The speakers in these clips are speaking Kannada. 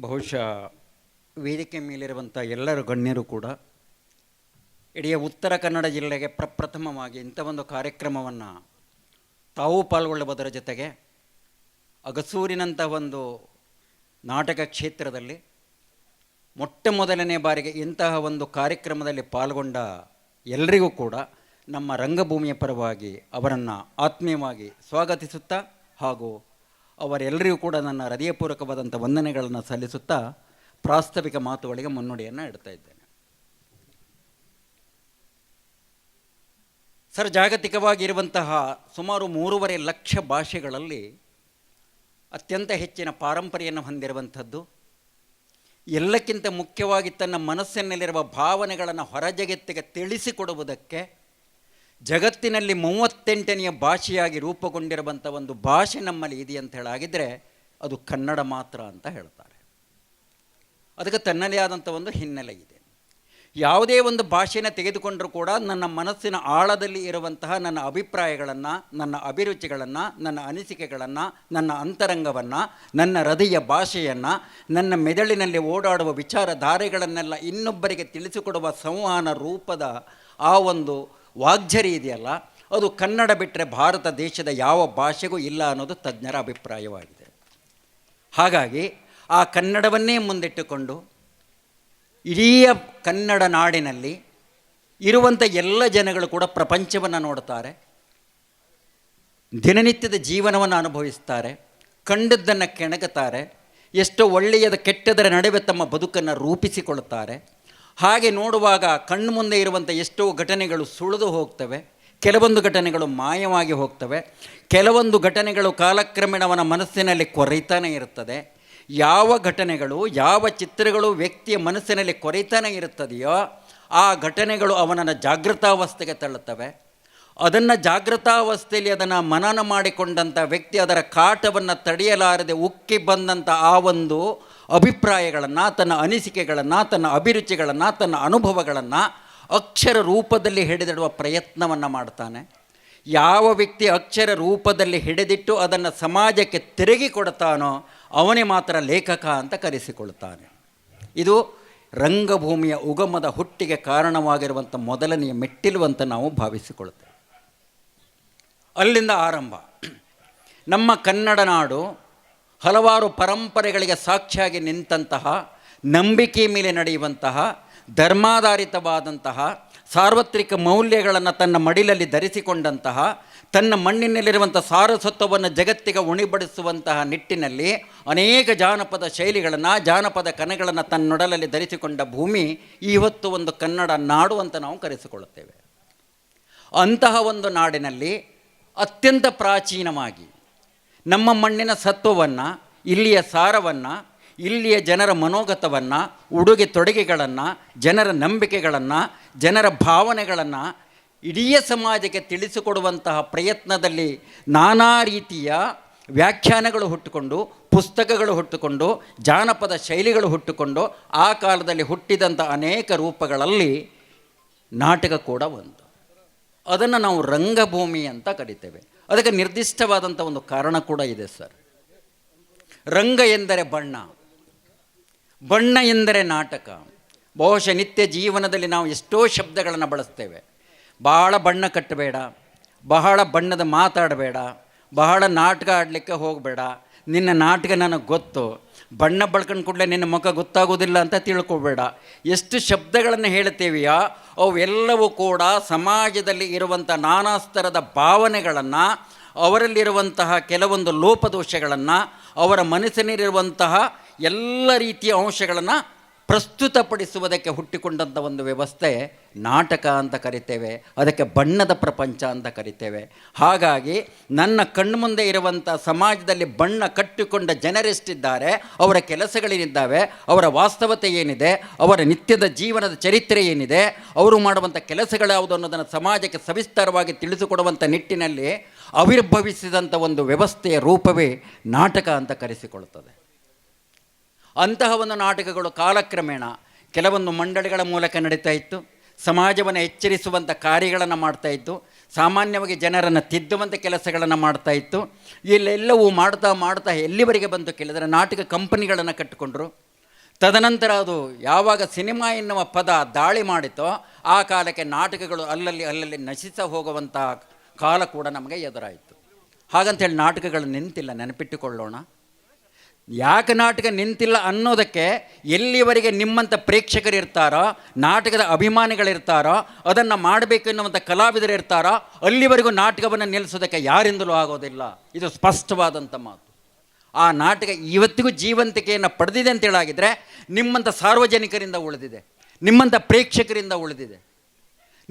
ಬಹುಶಃ ವೇದಿಕೆ ಮೇಲಿರುವಂಥ ಎಲ್ಲರ ಗಣ್ಯರು ಕೂಡ ಇಡೀ ಉತ್ತರ ಕನ್ನಡ ಜಿಲ್ಲೆಗೆ ಪ್ರಪ್ರಥಮವಾಗಿ ಇಂಥ ಒಂದು ಕಾರ್ಯಕ್ರಮವನ್ನು ತಾವು ಪಾಲ್ಗೊಳ್ಳುವುದರ ಜೊತೆಗೆ ಅಗಸೂರಿನಂಥ ಒಂದು ನಾಟಕ ಕ್ಷೇತ್ರದಲ್ಲಿ ಮೊಟ್ಟ ಮೊದಲನೇ ಬಾರಿಗೆ ಇಂತಹ ಒಂದು ಕಾರ್ಯಕ್ರಮದಲ್ಲಿ ಪಾಲ್ಗೊಂಡ ಎಲ್ಲರಿಗೂ ಕೂಡ ನಮ್ಮ ರಂಗಭೂಮಿಯ ಪರವಾಗಿ ಅವರನ್ನು ಆತ್ಮೀಯವಾಗಿ ಸ್ವಾಗತಿಸುತ್ತಾ ಹಾಗೂ ಅವರೆಲ್ಲರಿಗೂ ಕೂಡ ನನ್ನ ಹೃದಯಪೂರ್ವಕವಾದಂಥ ವಂದನೆಗಳನ್ನು ಸಲ್ಲಿಸುತ್ತಾ ಪ್ರಾಸ್ತಾವಿಕ ಮಾತುಗಳಿಗೆ ಮುನ್ನುಡಿಯನ್ನು ಇಡ್ತಾ ಇದ್ದೇನೆ. ಸರ್, ಜಾಗತಿಕವಾಗಿರುವಂತಹ ಸುಮಾರು ಮೂರುವರೆ ಲಕ್ಷ ಭಾಷೆಗಳಲ್ಲಿ ಅತ್ಯಂತ ಹೆಚ್ಚಿನ ಪಾರಂಪರೆಯನ್ನು ಹೊಂದಿರುವಂಥದ್ದು, ಎಲ್ಲಕ್ಕಿಂತ ಮುಖ್ಯವಾಗಿ ತನ್ನ ಮನಸ್ಸಿನಲ್ಲಿರುವ ಭಾವನೆಗಳನ್ನು ಹೊರಜಗತ್ತಿಗೆ ತಿಳಿಸಿಕೊಡುವುದಕ್ಕೆ ಜಗತ್ತಿನಲ್ಲಿ ಮೂವತ್ತೆಂಟನೆಯ ಭಾಷೆಯಾಗಿ ರೂಪುಗೊಂಡಿರುವಂಥ ಒಂದು ಭಾಷೆ ನಮ್ಮಲ್ಲಿ ಇದೆ ಅಂತ ಹೇಳಾಗಿದ್ದರೆ ಅದು ಕನ್ನಡ ಮಾತ್ರ ಅಂತ ಹೇಳ್ತಾರೆ. ಅದಕ್ಕೆ ತನ್ನದೇ ಆದಂಥ ಒಂದು ಹಿನ್ನೆಲೆ ಇದೆ. ಯಾವುದೇ ಒಂದು ಭಾಷೆನ ತೆಗೆದುಕೊಂಡರೂ ಕೂಡ ನನ್ನ ಮನಸ್ಸಿನ ಆಳದಲ್ಲಿ ಇರುವಂತಹ ನನ್ನ ಅಭಿಪ್ರಾಯಗಳನ್ನು, ನನ್ನ ಅಭಿರುಚಿಗಳನ್ನು, ನನ್ನ ಅನಿಸಿಕೆಗಳನ್ನು, ನನ್ನ ಅಂತರಂಗವನ್ನು, ನನ್ನ ಹೃದಯ ಭಾಷೆಯನ್ನು, ನನ್ನ ಮೆದುಳಿನಲ್ಲಿ ಓಡಾಡುವ ವಿಚಾರಧಾರೆಗಳನ್ನೆಲ್ಲ ಇನ್ನೊಬ್ಬರಿಗೆ ತಿಳಿಸಿಕೊಡುವ ಸಂವಹನ ರೂಪದ ಆ ಒಂದು ವಾಗ್ಝರಿ ಇದೆಯಲ್ಲ ಅದು ಕನ್ನಡ ಬಿಟ್ಟರೆ ಭಾರತ ದೇಶದ ಯಾವ ಭಾಷೆಗೂ ಇಲ್ಲ ಅನ್ನೋದು ತಜ್ಞರ ಅಭಿಪ್ರಾಯವಾಗಿದೆ. ಹಾಗಾಗಿ ಆ ಕನ್ನಡವನ್ನೇ ಮುಂದಿಟ್ಟುಕೊಂಡು ಇಡೀ ಕನ್ನಡ ನಾಡಿನಲ್ಲಿ ಇರುವಂಥ ಎಲ್ಲ ಜನಗಳು ಕೂಡ ಪ್ರಪಂಚವನ್ನು ನೋಡ್ತಾರೆ, ದಿನನಿತ್ಯದ ಜೀವನವನ್ನು ಅನುಭವಿಸ್ತಾರೆ, ಕಂಡದ್ದನ್ನು ಕೆಣಗುತ್ತಾರೆ, ಎಷ್ಟೋ ಒಳ್ಳೆಯದ ಕೆಟ್ಟದರ ನಡುವೆ ತಮ್ಮ ಬದುಕನ್ನು ರೂಪಿಸಿಕೊಳ್ಳುತ್ತಾರೆ. ಹಾಗೆ ನೋಡುವಾಗ ಕಣ್ಣು ಮುಂದೆ ಇರುವಂಥ ಎಷ್ಟೋ ಘಟನೆಗಳು ಸುಳಿದು ಹೋಗ್ತವೆ, ಕೆಲವೊಂದು ಘಟನೆಗಳು ಮಾಯವಾಗಿ ಹೋಗ್ತವೆ, ಕೆಲವೊಂದು ಘಟನೆಗಳು ಕಾಲಕ್ರಮೇಣವನ ಮನಸ್ಸಿನಲ್ಲಿ ಕೊರೈತಾನೆ ಇರುತ್ತದೆ. ಯಾವ ಘಟನೆಗಳು, ಯಾವ ಚಿತ್ರಗಳು ವ್ಯಕ್ತಿಯ ಮನಸ್ಸಿನಲ್ಲಿ ಕೊರೈತಾನೆ ಇರುತ್ತದೆಯೋ, ಆ ಘಟನೆಗಳು ಅವನನ್ನು ಜಾಗೃತಾವಸ್ಥೆಗೆ ತಳ್ಳುತ್ತವೆ. ಅದನ್ನು ಜಾಗೃತಾವಸ್ಥೆಯಲ್ಲಿ ಅದನ್ನು ಮನನ ಮಾಡಿಕೊಂಡಂಥ ವ್ಯಕ್ತಿ ಅದರ ಕಾಟವನ್ನು ತಡೆಯಲಾರದೆ ಉಕ್ಕಿ ಬಂದಂಥ ಆ ಒಂದು ಅಭಿಪ್ರಾಯಗಳನ್ನು, ತನ್ನ ಅನಿಸಿಕೆಗಳನ್ನು, ತನ್ನ ಅಭಿರುಚಿಗಳನ್ನು, ತನ್ನ ಅನುಭವಗಳನ್ನು ಅಕ್ಷರ ರೂಪದಲ್ಲಿ ಹಿಡಿದಿಡುವ ಪ್ರಯತ್ನವನ್ನು ಮಾಡ್ತಾನೆ. ಯಾವ ವ್ಯಕ್ತಿ ಅಕ್ಷರ ರೂಪದಲ್ಲಿ ಹಿಡಿದಿಟ್ಟು ಅದನ್ನು ಸಮಾಜಕ್ಕೆ ತಿರುಗಿ ಕೊಡ್ತಾನೋ ಅವನೇ ಮಾತ್ರ ಲೇಖಕ ಅಂತ ಕರೆಸಿಕೊಳ್ತಾನೆ. ಇದು ರಂಗಭೂಮಿಯ ಉಗಮದ ಹುಟ್ಟಿಗೆ ಕಾರಣವಾಗಿರುವಂಥ ಮೊದಲನೆಯ ಮೆಟ್ಟಿಲು ಅಂತ ನಾವು ಭಾವಿಸಿಕೊಳ್ತೇವೆ ಅಲ್ಲಿಂದ ಆರಂಭ. ನಮ್ಮ ಕನ್ನಡ ನಾಡು ಹಲವಾರು ಪರಂಪರೆಗಳಿಗೆ ಸಾಕ್ಷಿಯಾಗಿ ನಿಂತಹ ನಂಬಿಕೆ ಮೇಲೆ ನಡೆಯುವಂತಹ, ಧರ್ಮಾಧಾರಿತವಾದಂತಹ, ಸಾರ್ವತ್ರಿಕ ಮೌಲ್ಯಗಳನ್ನು ತನ್ನ ಮಡಿಲಲ್ಲಿ ಧರಿಸಿಕೊಂಡಂತಹ, ತನ್ನ ಮಣ್ಣಿನಲ್ಲಿರುವಂಥ ಸಾರಸತ್ವವನ್ನು ಜಗತ್ತಿಗೆ ಉಣಿಬಡಿಸುವಂತಹ ನಿಟ್ಟಿನಲ್ಲಿ ಅನೇಕ ಜಾನಪದ ಶೈಲಿಗಳನ್ನು, ಜಾನಪದ ಕನೆಗಳನ್ನು ತನ್ನೊಡಲಲ್ಲಿ ಧರಿಸಿಕೊಂಡ ಭೂಮಿ ಇವತ್ತು ಒಂದು ಕನ್ನಡ ನಾಡು ಅಂತ ನಾವು ಕರೆಸಿಕೊಳ್ಳುತ್ತೇವೆ. ಅಂತಹ ಒಂದು ನಾಡಿನಲ್ಲಿ ಅತ್ಯಂತ ಪ್ರಾಚೀನವಾಗಿ ನಮ್ಮ ಮಣ್ಣಿನ ಸತ್ವವನ್ನು, ಇಲ್ಲಿಯ ಸಾರವನ್ನು, ಇಲ್ಲಿಯ ಜನರ ಮನೋಗತವನ್ನು, ಉಡುಗೆ ತೊಡುಗೆಗಳನ್ನು, ಜನರ ನಂಬಿಕೆಗಳನ್ನು, ಜನರ ಭಾವನೆಗಳನ್ನು ಇಡೀ ಸಮಾಜಕ್ಕೆ ತಿಳಿಸಿಕೊಡುವಂತಹ ಪ್ರಯತ್ನದಲ್ಲಿ ನಾನಾ ರೀತಿಯ ವ್ಯಾಖ್ಯಾನಗಳು ಹುಟ್ಟುಕೊಂಡು, ಪುಸ್ತಕಗಳು ಹುಟ್ಟುಕೊಂಡು, ಜಾನಪದ ಶೈಲಿಗಳು ಹುಟ್ಟುಕೊಂಡು, ಆ ಕಾಲದಲ್ಲಿ ಹುಟ್ಟಿದಂಥ ಅನೇಕ ರೂಪಗಳಲ್ಲಿ ನಾಟಕ ಕೂಡ ಒಂದು. ಅದನ್ನು ನಾವು ರಂಗಭೂಮಿ ಅಂತ ಕರಿತೇವೆ. ಅದಕ್ಕೆ ನಿರ್ದಿಷ್ಟವಾದಂಥ ಒಂದು ಕಾರಣ ಕೂಡ ಇದೆ, ಸರ್. ರಂಗ ಎಂದರೆ ಬಣ್ಣ ಬಣ್ಣ ಎಂದರೆ ನಾಟಕ. ಬಹುಶಃ ನಿತ್ಯ ಜೀವನದಲ್ಲಿ ನಾವು ಎಷ್ಟೋ ಶಬ್ದಗಳನ್ನು ಬಳಸ್ತೇವೆ. ಬಹಳ ಬಣ್ಣ ಕಟ್ಟಬೇಡ, ಬಹಳ ಬಣ್ಣದ ಮಾತಾಡಬೇಡ, ಬಹಳ ನಾಟಕ ಆಡಲಿಕ್ಕೆ ಹೋಗಬೇಡ. ನಿನ್ನ ನಾಟಕ ನನಗೆ ಗೊತ್ತು ಬಣ್ಣ ಬಳ್ಕೊಂಡು ಕೂಡಲೇ ನಿನ್ನ ಮುಖ ಗೊತ್ತಾಗೋದಿಲ್ಲ ಅಂತ ತಿಳ್ಕೊಬೇಡ. ಎಷ್ಟು ಶಬ್ದಗಳನ್ನು ಹೇಳ್ತೇವೆಯೋ ಅವೆಲ್ಲವೂ ಕೂಡ ಸಮಾಜದಲ್ಲಿ ಇರುವಂಥ ನಾನಾ ಸ್ತರದ ಭಾವನೆಗಳನ್ನು, ಅವರಲ್ಲಿರುವಂತಹ ಕೆಲವೊಂದು ಲೋಪದೋಷಗಳನ್ನು, ಅವರ ಮನಸ್ಸಿನಲ್ಲಿರುವಂತಹ ಎಲ್ಲ ರೀತಿಯ ಅಂಶಗಳನ್ನು ಪ್ರಸ್ತುತಪಡಿಸುವುದಕ್ಕೆ ಹುಟ್ಟಿಕೊಂಡಂಥ ಒಂದು ವ್ಯವಸ್ಥೆ ನಾಟಕ ಅಂತ ಕರಿತೇವೆ, ಅದಕ್ಕೆ ಬಣ್ಣದ ಪ್ರಪಂಚ ಅಂತ ಕರಿತೇವೆ. ಹಾಗಾಗಿ ನನ್ನ ಕಣ್ಮುಂದೆ ಇರುವಂಥ ಸಮಾಜದಲ್ಲಿ ಬಣ್ಣ ಕಟ್ಟಿಕೊಂಡ ಜನರೆಷ್ಟಿದ್ದಾರೆ, ಅವರ ಕೆಲಸಗಳೇನಿದ್ದಾವೆ, ಅವರ ವಾಸ್ತವತೆ ಏನಿದೆ, ಅವರ ನಿತ್ಯದ ಜೀವನದ ಚರಿತ್ರೆ ಏನಿದೆ, ಅವರು ಮಾಡುವಂಥ ಕೆಲಸಗಳು ಯಾವುದು ಅನ್ನೋದನ್ನು ಸಮಾಜಕ್ಕೆ ಸವಿಸ್ತಾರವಾಗಿ ತಿಳಿಸಿಕೊಡುವಂಥ ನಿಟ್ಟಿನಲ್ಲಿ ಆವಿರ್ಭವಿಸಿದಂಥ ಒಂದು ವ್ಯವಸ್ಥೆಯ ರೂಪವೇ ನಾಟಕ ಅಂತ ಕರೆಸಿಕೊಳ್ಳುತ್ತದೆ. ಅಂತಹ ಒಂದು ನಾಟಕಗಳು ಕಾಲಕ್ರಮೇಣ ಕೆಲವೊಂದು ಮಂಡಳಿಗಳ ಮೂಲಕ ನಡೀತಾ ಇತ್ತು. ಸಮಾಜವನ್ನು ಎಚ್ಚರಿಸುವಂಥ ಕಾರ್ಯಗಳನ್ನು ಮಾಡ್ತಾ ಇತ್ತು. ಸಾಮಾನ್ಯವಾಗಿ ಜನರನ್ನು ತಿದ್ದುವಂಥ ಕೆಲಸಗಳನ್ನು ಮಾಡ್ತಾ ಇತ್ತು. ಇಲ್ಲೆಲ್ಲವೂ ಮಾಡ್ತಾ ಮಾಡ್ತಾ ಎಲ್ಲಿವರೆಗೆ ಬಂತು ಕೇಳಿದರೆ ನಾಟಕ ಕಂಪನಿಗಳನ್ನು ಕಟ್ಟಿಕೊಂಡ್ರು. ತದನಂತರ ಅದು ಯಾವಾಗ ಸಿನಿಮಾ ಎನ್ನುವ ಪದ ದಾಳಿ ಮಾಡಿತೋ ಆ ಕಾಲಕ್ಕೆ ನಾಟಕಗಳು ಅಲ್ಲಲ್ಲಿ ಅಲ್ಲಲ್ಲಿ ನಶಿಸ ಹೋಗುವಂಥ ಕಾಲ ಕೂಡ ನಮಗೆ ಎದುರಾಯಿತು. ಹಾಗಂತೇಳಿ ನಾಟಕಗಳು ನಿಂತಿಲ್ಲ, ನೆನಪಿಟ್ಟುಕೊಳ್ಳೋಣ. ಯಾಕೆ ನಾಟಕ ನಿಂತಿಲ್ಲ ಅನ್ನೋದಕ್ಕೆ ಎಲ್ಲಿವರೆಗೆ ನಿಮ್ಮಂಥ ಪ್ರೇಕ್ಷಕರು ಇರ್ತಾರೋ, ನಾಟಕದ ಅಭಿಮಾನಿಗಳಿರ್ತಾರೋ, ಅದನ್ನು ಮಾಡಬೇಕು ಎನ್ನುವಂಥ ಕಲಾವಿದರು ಇರ್ತಾರೋ, ಅಲ್ಲಿವರೆಗೂ ನಾಟಕವನ್ನು ನಿಲ್ಲಿಸೋದಕ್ಕೆ ಯಾರಿಂದಲೂ ಆಗೋದಿಲ್ಲ. ಇದು ಸ್ಪಷ್ಟವಾದಂಥ ಮಾತು. ಆ ನಾಟಕ ಇವತ್ತಿಗೂ ಜೀವಂತಿಕೆಯನ್ನು ಪಡೆದಿದೆ ಅಂತ ಹೇಳಾಗಿದ್ರೆ ನಿಮ್ಮಂಥ ಸಾರ್ವಜನಿಕರಿಂದ ಉಳಿದಿದೆ. ನಿಮ್ಮಂಥ ಪ್ರೇಕ್ಷಕರಿಂದ ಉಳಿದಿದೆ.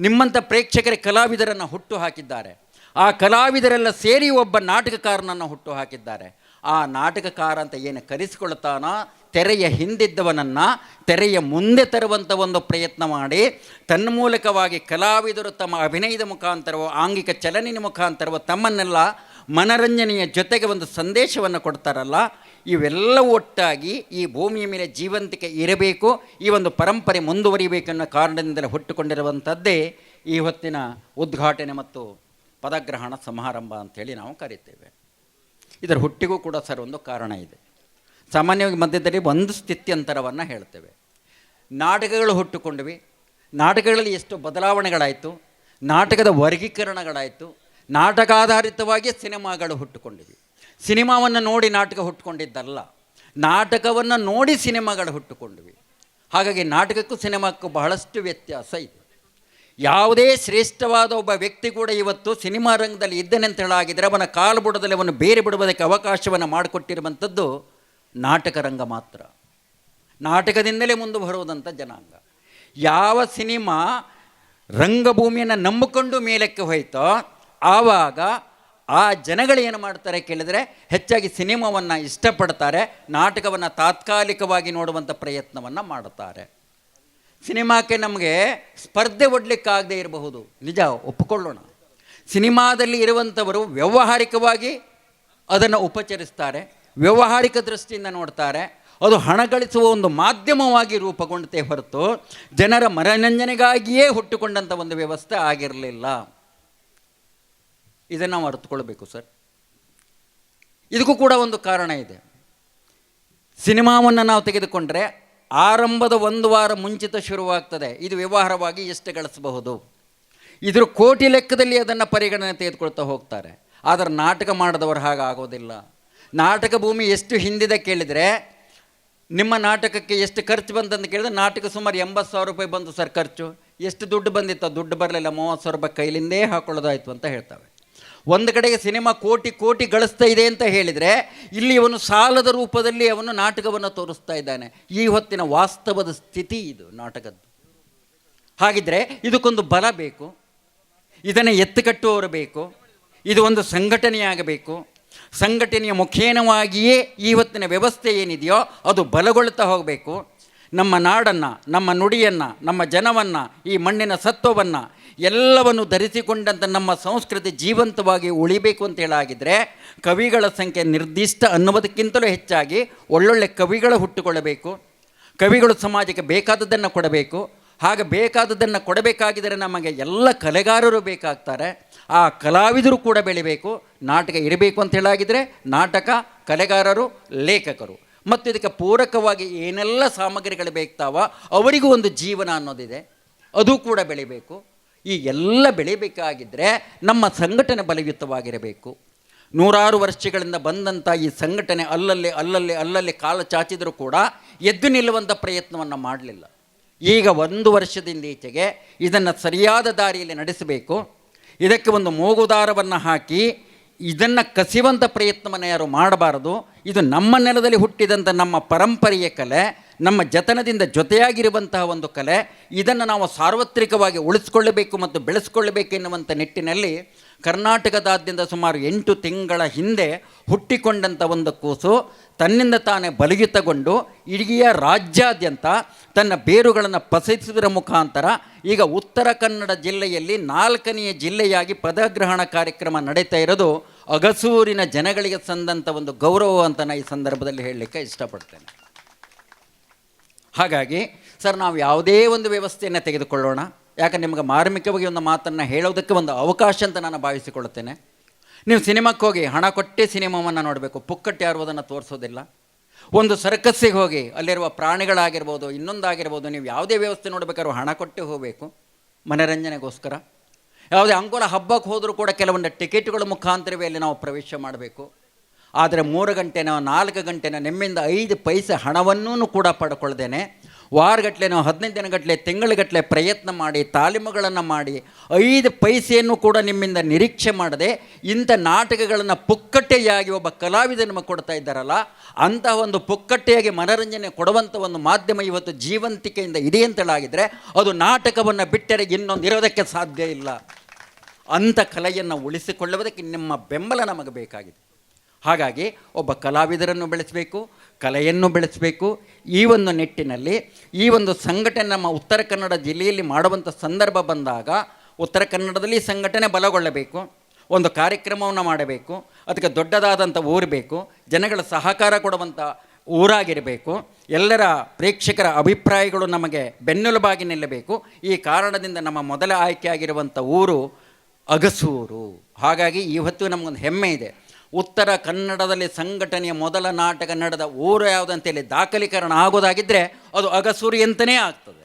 ನಿಮ್ಮಂಥ ಪ್ರೇಕ್ಷಕರ ಕಲಾವಿದರನ್ನು ಹುಟ್ಟು ಹಾಕಿದ್ದಾರೆ. ಆ ಕಲಾವಿದರೆಲ್ಲ ಸೇರಿ ಒಬ್ಬ ನಾಟಕಕಾರನನ್ನು ಹುಟ್ಟು ಹಾಕಿದ್ದಾರೆ. ಆ ನಾಟಕಕಾರ ಅಂತ ಏನು ಕರೆಸಿಕೊಳ್ತಾನೋ ತೆರೆಯ ಹಿಂದಿದ್ದವನನ್ನು ತೆರೆಯ ಮುಂದೆ ತರುವಂಥ ಒಂದು ಪ್ರಯತ್ನ ಮಾಡಿ ತನ್ಮೂಲಕವಾಗಿ ಕಲಾವಿದರು ತಮ್ಮ ಅಭಿನಯದ ಮುಖಾಂತರವೋ, ಆಂಗಿಕ ಚಲನಿನ ಮುಖಾಂತರವೋ ತಮ್ಮನ್ನೆಲ್ಲ ಮನರಂಜನೆಯ ಜೊತೆಗೆ ಒಂದು ಸಂದೇಶವನ್ನು ಕೊಡ್ತಾರಲ್ಲ, ಇವೆಲ್ಲ ಒಟ್ಟಾಗಿ ಈ ಭೂಮಿಯ ಮೇಲೆ ಜೀವಂತಿಕೆ ಇರಬೇಕು, ಈ ಒಂದು ಪರಂಪರೆ ಮುಂದುವರಿಬೇಕೆನ್ನೋ ಕಾರಣದಿಂದಲೇ ಹುಟ್ಟುಕೊಂಡಿರುವಂಥದ್ದೇ ಈ ಹೊತ್ತಿನ ಉದ್ಘಾಟನೆ ಮತ್ತು ಪದಗ್ರಹಣ ಸಮಾರಂಭ ಅಂಥೇಳಿ ನಾವು ಕರಿತೇವೆ. ಇದರ ಹುಟ್ಟಿಗೂ ಕೂಡ ಸರ್ ಒಂದು ಕಾರಣ ಇದೆ. ಸಾಮಾನ್ಯವಾಗಿ ಮಧ್ಯದಲ್ಲಿ ಒಂದು ಸ್ಥಿತ್ಯಂತರವನ್ನು ಹೇಳ್ತೇವೆ. ನಾಟಕಗಳು ಹುಟ್ಟುಕೊಂಡ್ವಿ. ನಾಟಕಗಳಲ್ಲಿ ಎಷ್ಟು ಬದಲಾವಣೆಗಳಾಯಿತು. ನಾಟಕದ ವರ್ಗೀಕರಣಗಳಾಯಿತು. ನಾಟಕಾಧಾರಿತವಾಗಿ ಸಿನಿಮಾಗಳು ಹುಟ್ಟುಕೊಂಡಿವೆ ಸಿನಿಮಾವನ್ನು ನೋಡಿ ನಾಟಕ ಹುಟ್ಟುಕೊಂಡಿದ್ದಲ್ಲ. ನಾಟಕವನ್ನು ನೋಡಿ ಸಿನಿಮಾಗಳು ಹುಟ್ಟುಕೊಂಡಿವೆ. ಹಾಗಾಗಿ ನಾಟಕಕ್ಕೂ ಸಿನಿಮಾಕ್ಕೂ ಬಹಳಷ್ಟು ವ್ಯತ್ಯಾಸ ಇದೆ. ಯಾವುದೇ ಶ್ರೇಷ್ಠವಾದ ಒಬ್ಬ ವ್ಯಕ್ತಿ ಕೂಡ ಇವತ್ತು ಸಿನಿಮಾ ರಂಗದಲ್ಲಿ ಇದ್ದೇನೆ ಅಂತ ಹೇಳಾಗಿದ್ದರೆ ಅವನ ಕಾಲು ಬುಡದಲ್ಲಿ ಅವನು ಬೇರೆ ಬಿಡುವುದಕ್ಕೆ ಅವಕಾಶವನ್ನು ಮಾಡಿಕೊಟ್ಟಿರುವಂಥದ್ದು ನಾಟಕ ರಂಗ ಮಾತ್ರ. ನಾಟಕದಿಂದಲೇ ಮುಂದೆ ಬರುವುದಂಥ ಜನಾಂಗ. ಯಾವ ಸಿನಿಮಾ ರಂಗಭೂಮಿಯನ್ನು ನಂಬಿಕೊಂಡು ಮೇಲಕ್ಕೆ ಹೋಯ್ತೋ ಆವಾಗ ಆ ಜನಗಳು ಏನು ಮಾಡ್ತಾರೆ ಕೇಳಿದರೆ ಹೆಚ್ಚಾಗಿ ಸಿನಿಮಾವನ್ನು ಇಷ್ಟಪಡ್ತಾರೆ, ನಾಟಕವನ್ನು ತಾತ್ಕಾಲಿಕವಾಗಿ ನೋಡುವಂಥ ಪ್ರಯತ್ನವನ್ನು ಮಾಡುತ್ತಾರೆ. ಸಿನಿಮಾಕ್ಕೆ ನಮಗೆ ಸ್ಪರ್ಧೆ ಒಡ್ಲಿಕ್ಕಾಗದೆ ಇರಬಹುದು. ನಿಜ, ಒಪ್ಪಿಕೊಳ್ಳೋಣ. ಸಿನಿಮಾದಲ್ಲಿ ಇರುವಂಥವರು ವ್ಯವಹಾರಿಕವಾಗಿ ಅದನ್ನು ಉಪಚರಿಸ್ತಾರೆ, ವ್ಯವಹಾರಿಕ ದೃಷ್ಟಿಯಿಂದ ನೋಡ್ತಾರೆ. ಅದು ಹಣ ಗಳಿಸುವ ಒಂದು ಮಾಧ್ಯಮವಾಗಿ ರೂಪುಗೊಂಡತೆ ಹೊರತು ಜನರ ಮನರಂಜನೆಗಾಗಿಯೇ ಹುಟ್ಟುಕೊಂಡಂಥ ಒಂದು ವ್ಯವಸ್ಥೆ ಆಗಿರಲಿಲ್ಲ. ಇದನ್ನು ನಾವು ಅರ್ಥಕೊಳ್ಬೇಕು ಸರ್. ಇದಕ್ಕೂ ಕೂಡ ಒಂದು ಕಾರಣ ಇದೆ. ಸಿನಿಮಾವನ್ನು ನಾವು ತೆಗೆದುಕೊಂಡ್ರೆ ಆರಂಭದ ಒಂದು ವಾರ ಮುಂಚಿತ ಶುರುವಾಗ್ತದೆ. ಇದು ವ್ಯವಹಾರವಾಗಿ ಎಷ್ಟು ಗಳಿಸಬಹುದು? ಇದ್ರ ಕೋಟಿ ಲೆಕ್ಕದಲ್ಲಿ ಅದನ್ನು ಪರಿಗಣನೆ ತೆಗೆದುಕೊಳ್ತಾ ಹೋಗ್ತಾರೆ. ಆದರೆ ನಾಟಕ ಮಾಡಿದವರು ಹಾಗಾಗೋದಿಲ್ಲ ನಾಟಕ ಭೂಮಿ ಎಷ್ಟು ಹಿಂದಿದೆ ಕೇಳಿದರೆ, ನಿಮ್ಮ ನಾಟಕಕ್ಕೆ ಎಷ್ಟು ಖರ್ಚು ಬಂತಂತ ಕೇಳಿದ್ರೆ, ನಾಟಕ ಸುಮಾರು ಎಂಬತ್ತು ಸಾವಿರ ರೂಪಾಯಿ ಬಂತು ಸರ್ ಖರ್ಚು. ಎಷ್ಟು ದುಡ್ಡು ಬಂದಿತ್ತು? ದುಡ್ಡು ಬರಲಿಲ್ಲ. ಮೂವತ್ತು ಸಾವಿರ ರೂಪಾಯಿ ಕೈಲಿಂದೇ ಹಾಕೊಳ್ಳೋದಾಯ್ತು ಅಂತ ಹೇಳ್ತವೆ. ಒಂದು ಕಡೆಗೆ ಸಿನಿಮಾ ಕೋಟಿ ಕೋಟಿ ಗಳಿಸ್ತಾ ಇದೆ ಅಂತ ಹೇಳಿದರೆ ಇಲ್ಲಿ ಅವನು ಸಾಲದ ರೂಪದಲ್ಲಿ ಅವನು ನಾಟಕವನ್ನು ತೋರಿಸ್ತಾ ಇದ್ದಾನೆ. ಈ ಹೊತ್ತಿನ ವಾಸ್ತವದ ಸ್ಥಿತಿ ಇದು, ನಾಟಕದ್ದು. ಹಾಗಿದ್ರೆ ಇದಕ್ಕೊಂದು ಬಲ ಬೇಕು. ಇದನ್ನು ಎತ್ತುಕಟ್ಟುವವರು ಬೇಕು. ಇದು ಒಂದು ಸಂಘಟನೆಯಾಗಬೇಕು. ಸಂಘಟನೆಯ ಮುಖೇನವಾಗಿಯೇ ಹೊತ್ತಿನ ವ್ಯವಸ್ಥೆ ಏನಿದೆಯೋ ಅದು ಬಲಗೊಳ್ತಾ ಹೋಗಬೇಕು. ನಮ್ಮ ನಾಡನ್ನು, ನಮ್ಮ ನುಡಿಯನ್ನು, ನಮ್ಮ ಜನವನ್ನು, ಈ ಮಣ್ಣಿನ ಸತ್ವವನ್ನು ಎಲ್ಲವನ್ನು ಧರಿಸಿಕೊಂಡಂಥ ನಮ್ಮ ಸಂಸ್ಕೃತಿ ಜೀವಂತವಾಗಿ ಉಳಿಬೇಕು ಅಂತ ಹೇಳಾಗಿದ್ದರೆ ಕವಿಗಳ ಸಂಖ್ಯೆ ನಿರ್ದಿಷ್ಟ ಅನ್ನುವುದಕ್ಕಿಂತಲೂ ಹೆಚ್ಚಾಗಿ ಒಳ್ಳೊಳ್ಳೆ ಕವಿಗಳು ಹುಟ್ಟುಕೊಳ್ಳಬೇಕು. ಕವಿಗಳು ಸಮಾಜಕ್ಕೆ ಬೇಕಾದದ್ದನ್ನು ಕೊಡಬೇಕು. ಹಾಗೆ ಬೇಕಾದದ್ದನ್ನು ಕೊಡಬೇಕಾಗಿದ್ದರೆ ನಮಗೆ ಎಲ್ಲ ಕಲೆಗಾರರು ಬೇಕಾಗ್ತಾರೆ. ಆ ಕಲಾವಿದರು ಕೂಡ ಬೆಳಿಬೇಕು. ನಾಟಕ ಇರಬೇಕು ಅಂತ ಹೇಳಾಗಿದ್ದರೆ ನಾಟಕ, ಕಲೆಗಾರರು, ಲೇಖಕರು. ಮತ್ತು ಇದಕ್ಕೆ ಪೂರಕವಾಗಿ ಏನೆಲ್ಲ ಸಾಮಗ್ರಿಗಳು ಬೇಕಾವ ಅವರಿಗೂ ಒಂದು ಜೀವನ ಅನ್ನೋದಿದೆ. ಅದು ಕೂಡ ಬೆಳಿಬೇಕು. ಈ ಎಲ್ಲ ಬೆಳಿಬೇಕಾಗಿದ್ದರೆ ನಮ್ಮ ಸಂಘಟನೆ ಬಲಯುತವಾಗಿರಬೇಕು. ನೂರಾರು ವರ್ಷಗಳಿಂದ ಬಂದಂಥ ಈ ಸಂಘಟನೆ ಅಲ್ಲಲ್ಲಿ ಅಲ್ಲಲ್ಲಿ ಅಲ್ಲಲ್ಲಿ ಕಾಲ ಚಾಚಿದರೂ ಕೂಡ ಎದ್ದು ನಿಲ್ಲುವಂಥ ಪ್ರಯತ್ನವನ್ನು ಮಾಡಲಿಲ್ಲ. ಈಗ ಒಂದು ವರ್ಷದಿಂದ ಈಚೆಗೆ ಇದನ್ನು ಸರಿಯಾದ ದಾರಿಯಲ್ಲಿ ನಡೆಸಬೇಕು. ಇದಕ್ಕೆ ಒಂದು ಮೂಗುದಾರವನ್ನು ಹಾಕಿ ಇದನ್ನು ಕಸಿವಂಥ ಪ್ರಯತ್ನವನ್ನು ಯಾರು ಮಾಡಬಾರದು? ಇದು ನಮ್ಮ ನೆಲದಲ್ಲಿ ಹುಟ್ಟಿದಂಥ ನಮ್ಮ ಪರಂಪರೆಯ ಕಲೆ, ನಮ್ಮ ಜತನದಿಂದ ಜೊತೆಯಾಗಿರುವಂತಹ ಒಂದು ಕಲೆ. ಇದನ್ನು ನಾವು ಸಾರ್ವತ್ರಿಕವಾಗಿ ಉಳಿಸ್ಕೊಳ್ಳಬೇಕು ಮತ್ತು ಬೆಳೆಸ್ಕೊಳ್ಳಬೇಕು ಎನ್ನುವಂಥ ನಿಟ್ಟಿನಲ್ಲಿ ಕರ್ನಾಟಕದಾದ್ಯಂತ ಸುಮಾರು ಎಂಟು ತಿಂಗಳ ಹಿಂದೆ ಹುಟ್ಟಿಕೊಂಡಂಥ ಒಂದು ಕೂಸು. ತನ್ನಿಂದ ತಾನೇ ಬಲಗಿತಗೊಂಡು ಇಡೀ ರಾಜ್ಯಾದ್ಯಂತ ತನ್ನ ಬೇರುಗಳನ್ನು ಪಸರಿಸುವುದರ ಮುಖಾಂತರ ಈಗ ಉತ್ತರ ಕನ್ನಡ ಜಿಲ್ಲೆಯಲ್ಲಿ ನಾಲ್ಕನೆಯ ಜಿಲ್ಲೆಯಾಗಿ ಪದಗ್ರಹಣ ಕಾರ್ಯಕ್ರಮ ನಡೀತಾ ಇರೋದು ಅಗಸೂರಿನ ಜನಗಳಿಗೆ ಸಂದಂಥ ಒಂದು ಗೌರವ ಅಂತ ನಾನು ಈ ಸಂದರ್ಭದಲ್ಲಿ ಹೇಳಲಿಕ್ಕೆ ಇಷ್ಟಪಡ್ತೇನೆ. ಹಾಗಾಗಿ ಸರ್ ನಾವು ಯಾವುದೇ ಒಂದು ವ್ಯವಸ್ಥೆಯನ್ನು ತೆಗೆದುಕೊಳ್ಳೋಣ. ಯಾಕಂದ್ರೆ ನಿಮಗೆ ಮಾರ್ಮಿಕವಾಗಿ ಒಂದು ಮಾತನ್ನು ಹೇಳೋದಕ್ಕೆ ಒಂದು ಅವಕಾಶ ಅಂತ ನಾನು ಭಾವಿಸಿಕೊಳ್ಳುತ್ತೇನೆ. ನೀವು ಸಿನಿಮಾಕ್ಕೆ ಹೋಗಿ ಹಣ ಕೊಟ್ಟೇ ಸಿನಿಮಾವನ್ನು ನೋಡಬೇಕು. ಪುಕ್ಕಟ್ಟೆ ಯಾರು ಅದನ್ನು ತೋರಿಸೋದಿಲ್ಲ. ಒಂದು ಸರ್ಕಸ್ಸಿಗೆ ಹೋಗಿ ಅಲ್ಲಿರುವ ಪ್ರಾಣಿಗಳಾಗಿರ್ಬೋದು, ಇನ್ನೊಂದಾಗಿರ್ಬೋದು, ನೀವು ಯಾವುದೇ ವ್ಯವಸ್ಥೆ ನೋಡಬೇಕಾದ್ರೂ ಹಣ ಕೊಟ್ಟು ಹೋಗಬೇಕು. ಮನರಂಜನೆಗೋಸ್ಕರ. ಯಾವುದೇ ಅಂಕೋಲ ಹಬ್ಬಕ್ಕೆ ಹೋದರೂ ಕೂಡ ಕೆಲವೊಂದು ಟಿಕೆಟ್ಗಳ ಮುಖಾಂತರವೇ ಅಲ್ಲಿ ನಾವು ಪ್ರವೇಶ ಮಾಡಬೇಕು. ಆದರೆ ಮೂರು ಗಂಟೆನ ನಾಲ್ಕು ಗಂಟೆನ ನಿಮ್ಮಿಂದ ಐದು ಪೈಸೆ ಹಣವನ್ನೂ ಕೂಡ ಪಡ್ಕೊಳ್ದೇನೆ. ವಾರಗಟ್ಟಲೆನೋ ಹದಿನೈದು ದಿನಗಟ್ಟಲೆ ತಿಂಗಳಗಟ್ಟಲೆ ಪ್ರಯತ್ನ ಮಾಡಿ, ತಾಲೀಮುಗಳನ್ನು ಮಾಡಿ, ಐದು ಪೈಸೆಯನ್ನು ಕೂಡ ನಿಮ್ಮಿಂದ ನಿರೀಕ್ಷೆ ಮಾಡದೆ, ಇಂಥ ನಾಟಕಗಳನ್ನು ಪುಕ್ಕಟ್ಟೆಯಾಗಿ ಒಬ್ಬ ಕಲಾವಿದ ನಿಮಗೆ ಕೊಡ್ತಾ ಇದ್ದಾರಲ್ಲ ಅಂತಹ ಒಂದು ಪುಕ್ಕಟ್ಟೆಯಾಗಿ ಮನರಂಜನೆ ಕೊಡುವಂಥ ಒಂದು ಮಾಧ್ಯಮ ಇವತ್ತು ಜೀವಂತಿಕೆಯಿಂದ ಇದೆ ಅಂತೇಳಾಗಿದ್ದರೆ ಅದು ನಾಟಕವನ್ನು ಬಿಟ್ಟರೆ ಇನ್ನೊಂದು ಇರೋದಕ್ಕೆ ಸಾಧ್ಯ ಇಲ್ಲ. ಅಂಥ ಕಲೆಯನ್ನು ಉಳಿಸಿಕೊಳ್ಳುವುದಕ್ಕೆ ನಿಮ್ಮ ಬೆಂಬಲ ನಮಗೆ ಬೇಕಾಗಿದೆ. ಹಾಗಾಗಿ ಒಬ್ಬ ಕಲಾವಿದರನ್ನು ಬೆಳೆಸಬೇಕು ಕಲೆಯನ್ನು ಬೆಳೆಸಬೇಕು. ಈ ಒಂದು ನಿಟ್ಟಿನಲ್ಲಿ ಈ ಒಂದು ಸಂಘಟನೆ ನಮ್ಮ ಉತ್ತರ ಕನ್ನಡ ಜಿಲ್ಲೆಯಲ್ಲಿ ಮಾಡುವಂಥ ಸಂದರ್ಭ ಬಂದಾಗ ಉತ್ತರ ಕನ್ನಡದಲ್ಲಿ ಸಂಘಟನೆ ಬಲಗೊಳ್ಳಬೇಕು. ಒಂದು ಕಾರ್ಯಕ್ರಮವನ್ನು ಮಾಡಬೇಕು. ಅದಕ್ಕೆ ದೊಡ್ಡದಾದಂಥ ಊರು ಬೇಕು. ಜನಗಳ ಸಹಕಾರ ಕೊಡುವಂಥ ಊರಾಗಿರಬೇಕು. ಎಲ್ಲರ ಪ್ರೇಕ್ಷಕರ ಅಭಿಪ್ರಾಯಗಳು ನಮಗೆ ಬೆನ್ನೆಲುಬಾಗಿ ನಿಲ್ಲಬೇಕು. ಈ ಕಾರಣದಿಂದ ನಮ್ಮ ಮೊದಲ ಆಯ್ಕೆಯಾಗಿರುವಂಥ ಊರು ಅಗಸೂರು. ಹಾಗಾಗಿ ಇವತ್ತು ನಮಗೊಂದು ಹೆಮ್ಮೆ ಇದೆ. ಉತ್ತರ ಕನ್ನಡದಲ್ಲಿ ಸಂಘಟನೆಯ ಮೊದಲ ನಾಟಕ ನಡೆದ ಊರು ಯಾವುದಂತೇಳಿ ದಾಖಲೀಕರಣ ಆಗೋದಾಗಿದ್ದರೆ ಅದು ಅಗಸೂರಿ ಅಂತಲೇ ಆಗ್ತದೆ.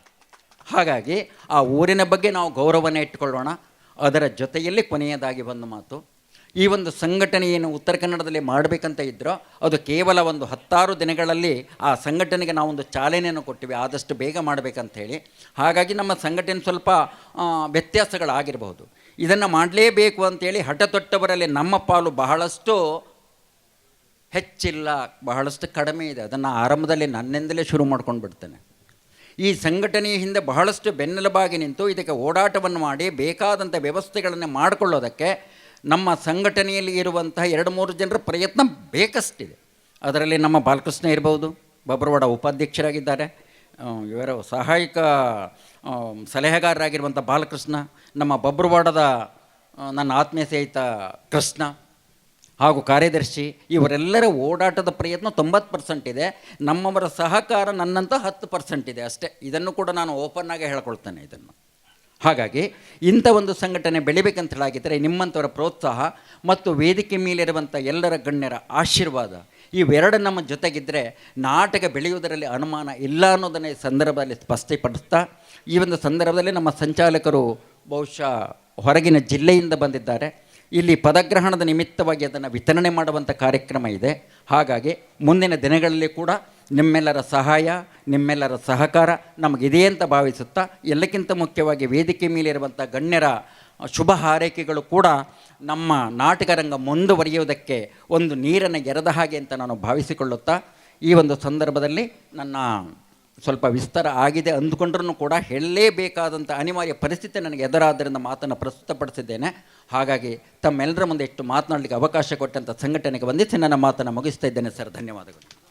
ಹಾಗಾಗಿ ಆ ಊರಿನ ಬಗ್ಗೆ ನಾವು ಗೌರವನ ಇಟ್ಟುಕೊಳ್ಳೋಣ ಅದರ ಜೊತೆಯಲ್ಲಿ ಕೊನೆಯದಾಗಿ ಒಂದು ಮಾತು. ಈ ಒಂದು ಸಂಘಟನೆ ಏನು ಉತ್ತರ ಕನ್ನಡದಲ್ಲಿ ಮಾಡಬೇಕಂತ ಇದ್ದರೋ ಅದು ಕೇವಲ ಒಂದು ಹತ್ತಾರು ದಿನಗಳಲ್ಲಿ ಆ ಸಂಘಟನೆಗೆ ನಾವೊಂದು ಚಾಲನೆಯನ್ನು ಕೊಟ್ಟಿವಿ. ಆದಷ್ಟು ಬೇಗ ಮಾಡಬೇಕಂತ ಹೇಳಿ. ಹಾಗಾಗಿ ನಮ್ಮ ಸಂಘಟನೆ ಸ್ವಲ್ಪ ವ್ಯತ್ಯಾಸಗಳಾಗಿರಬಹುದು. ಇದನ್ನು ಮಾಡಲೇಬೇಕು ಅಂತೇಳಿ ಹಠ ತೊಟ್ಟವರಲ್ಲಿ ನಮ್ಮ ಪಾಲು ಬಹಳಷ್ಟು ಹೆಚ್ಚಿಲ್ಲ, ಬಹಳಷ್ಟು ಕಡಿಮೆ ಇದೆ. ಅದನ್ನು ಆರಂಭದಲ್ಲಿ ನನ್ನಿಂದಲೇ ಶುರು ಮಾಡ್ಕೊಂಡು ಬಿಡ್ತೇನೆ. ಈ ಸಂಘಟನೆಯ ಹಿಂದೆ ಬಹಳಷ್ಟು ಬೆನ್ನೆಲುಬಾಗಿ ನಿಂತು ಇದಕ್ಕೆ ಓಡಾಟವನ್ನು ಮಾಡಿ ಬೇಕಾದಂಥ ವ್ಯವಸ್ಥೆಗಳನ್ನು ಮಾಡಿಕೊಳ್ಳೋದಕ್ಕೆ ನಮ್ಮ ಸಂಘಟನೆಯಲ್ಲಿ ಇರುವಂತಹ ಎರಡು ಮೂರು ಜನರ ಪ್ರಯತ್ನ ಬೇಕಷ್ಟಿದೆ. ಅದರಲ್ಲಿ ನಮ್ಮ ಬಾಲಕೃಷ್ಣ ಇರ್ಬೋದು, ಬಬ್ರವಾಡ ಉಪಾಧ್ಯಕ್ಷರಾಗಿದ್ದಾರೆ. ಇವರ ಸಹಾಯಕ ಸಲಹೆಗಾರರಾಗಿರುವಂಥ ಬಾಲಕೃಷ್ಣ, ನಮ್ಮ ಬಬ್ರವಾಡದ ನನ್ನ ಆತ್ಮೀಯ ಸ್ನೇಹಿತ ಕೃಷ್ಣ ಹಾಗೂ ಕಾರ್ಯದರ್ಶಿ, ಇವರೆಲ್ಲರ ಓಡಾಟದ ಪ್ರಯತ್ನ ತೊಂಬತ್ತು ಪರ್ಸೆಂಟ್ ಇದೆ. ನಮ್ಮವರ ಸಹಕಾರ ನನ್ನಂತ ಹತ್ತು ಪರ್ಸೆಂಟ್ ಇದೆ ಅಷ್ಟೇ. ಇದನ್ನು ಕೂಡ ನಾನು ಓಪನ್ ಆಗಿ ಹೇಳ್ಕೊಳ್ತೇನೆ ಇದನ್ನು. ಹಾಗಾಗಿ ಇಂಥ ಒಂದು ಸಂಘಟನೆ ಬೆಳಿಬೇಕಂತ ಹೇಳಾಗಿದ್ದರೆ ನಿಮ್ಮಂಥವರ ಪ್ರೋತ್ಸಾಹ ಮತ್ತು ವೇದಿಕೆ ಮೇಲಿರುವಂಥ ಎಲ್ಲರ ಗಣ್ಯರ ಆಶೀರ್ವಾದ ಇವೆರಡು ನಮ್ಮ ಜೊತೆಗಿದ್ದರೆ ನಾಟಕ ಬೆಳೆಯುವುದರಲ್ಲಿ ಅನುಮಾನ ಇಲ್ಲ ಅನ್ನೋದನ್ನು ಸಂದರ್ಭದಲ್ಲಿ ಸ್ಪಷ್ಟಪಡಿಸ್ತಾ, ಈ ಒಂದು ಸಂದರ್ಭದಲ್ಲಿ ನಮ್ಮ ಸಂಚಾಲಕರು ಬಹುಶಃ ಹೊರಗಿನ ಜಿಲ್ಲೆಯಿಂದ ಬಂದಿದ್ದಾರೆ. ಇಲ್ಲಿ ಪದಗ್ರಹಣದ ನಿಮಿತ್ತವಾಗಿ ಅದನ್ನು ವಿತರಣೆ ಮಾಡುವಂಥ ಕಾರ್ಯಕ್ರಮ ಇದೆ. ಹಾಗಾಗಿ ಮುಂದಿನ ದಿನಗಳಲ್ಲಿ ಕೂಡ ನಿಮ್ಮೆಲ್ಲರ ಸಹಾಯ, ನಿಮ್ಮೆಲ್ಲರ ಸಹಕಾರ ನಮಗಿದೆ ಅಂತ ಭಾವಿಸುತ್ತಾ, ಎಲ್ಲಕ್ಕಿಂತ ಮುಖ್ಯವಾಗಿ ವೇದಿಕೆ ಮೇಲಿರುವಂಥ ಗಣ್ಯರ ಶುಭ ಹಾರೈಕೆಗಳು ಕೂಡ ನಮ್ಮ ನಾಟಕರಂಗ ಮುಂದುವರಿಯುವುದಕ್ಕೆ ಒಂದು ನೀರನ್ನು ಎರೆದ ಹಾಗೆ ಅಂತ ನಾನು ಭಾವಿಸಿಕೊಳ್ಳುತ್ತಾ, ಈ ಒಂದು ಸಂದರ್ಭದಲ್ಲಿ ನನ್ನ ಸ್ವಲ್ಪ ವಿಸ್ತಾರ ಆಗಿದೆ ಅಂದುಕೊಂಡ್ರೂ ಕೂಡ ಹೇಳಲೇಬೇಕಾದಂಥ ಅನಿವಾರ್ಯ ಪರಿಸ್ಥಿತಿ ನನಗೆ ಎದುರಾದ್ದರಿಂದ ಮಾತನ್ನು ಪ್ರಸ್ತುತಪಡಿಸಿದ್ದೇನೆ. ಹಾಗಾಗಿ ತಮ್ಮೆಲ್ಲರ ಮುಂದೆ ಇಷ್ಟು ಮಾತನಾಡಲಿಕ್ಕೆ ಅವಕಾಶ ಕೊಟ್ಟಂಥ ಸಂಘಟನೆಗೆ ವಂದಿಸಿ ನನ್ನ ಮಾತನ್ನು ಮುಗಿಸ್ತಾ ಇದ್ದೇನೆ ಸರ್. ಧನ್ಯವಾದಗಳು.